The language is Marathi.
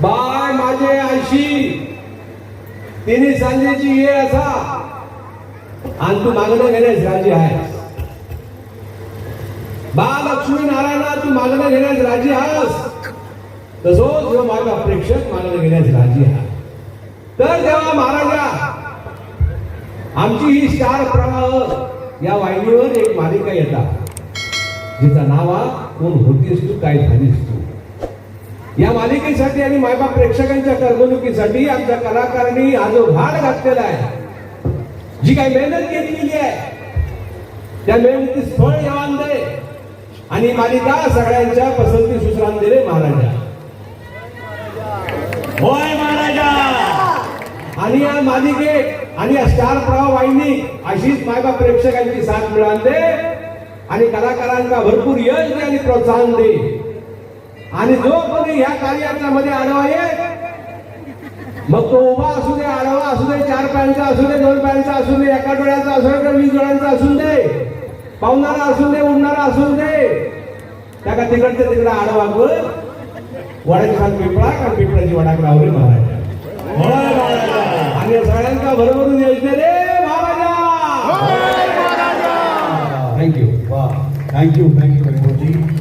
बाय माझे आयशी तिने सांजेची ये असा. आणि तू मागणं घेण्यास राजी आहे. बा लक्ष्मी नारायणा तू मागणं घेण्यास राजी आहेस. तसोच जो माझा प्रेक्षक मागणं घेण्यास राजी आहे. तर तेव्हा महाराजा आमची ही स्टार प्रवाह या वाहिनीवर एक मालिका येतात. जिचा नावा कोण होतीस तू काय झालीस तू? या मालिकेसाठी आणि मायबाप प्रेक्षकांच्या करमणुकीसाठी आमच्या कलाकारांनी हा जो घातलेला आहे जी काही मेहनत घेतलेली आहे त्या मेहनतीस फळ येवान दे आणि मालिका सगळ्यांच्या पसंती सुसरान दिले महाराजा. होय महाराजा. आणि या मालिकेत आणि या स्टार प्रवाह वाहिनी अशीच मायबाप प्रेक्षकांची साथ मिळाल. दे आणि कलाकारांना भरपूर यश दे आणि प्रोत्साहन दे. आणि जो कोणी ह्या कार्याच्या मध्ये आडवा ये मग तो उभा असू दे आडवा असू दे चार पॅनचा असू दे दोन पॅनचा असू दे एका डोळ्याचा असू दे वीस डोळ्यांचा असू दे पावणारा असू दे उडणारा असू दे. त्या तिकडचं तिकडं आडवा कर. वडाची खान पिंपळा का पिंपळाची वडाक लावली महाराजा. आणि सगळ्यांचा भरभरून योजने रे महाराजा! थँक्यू वा थँक्यू थँक्यू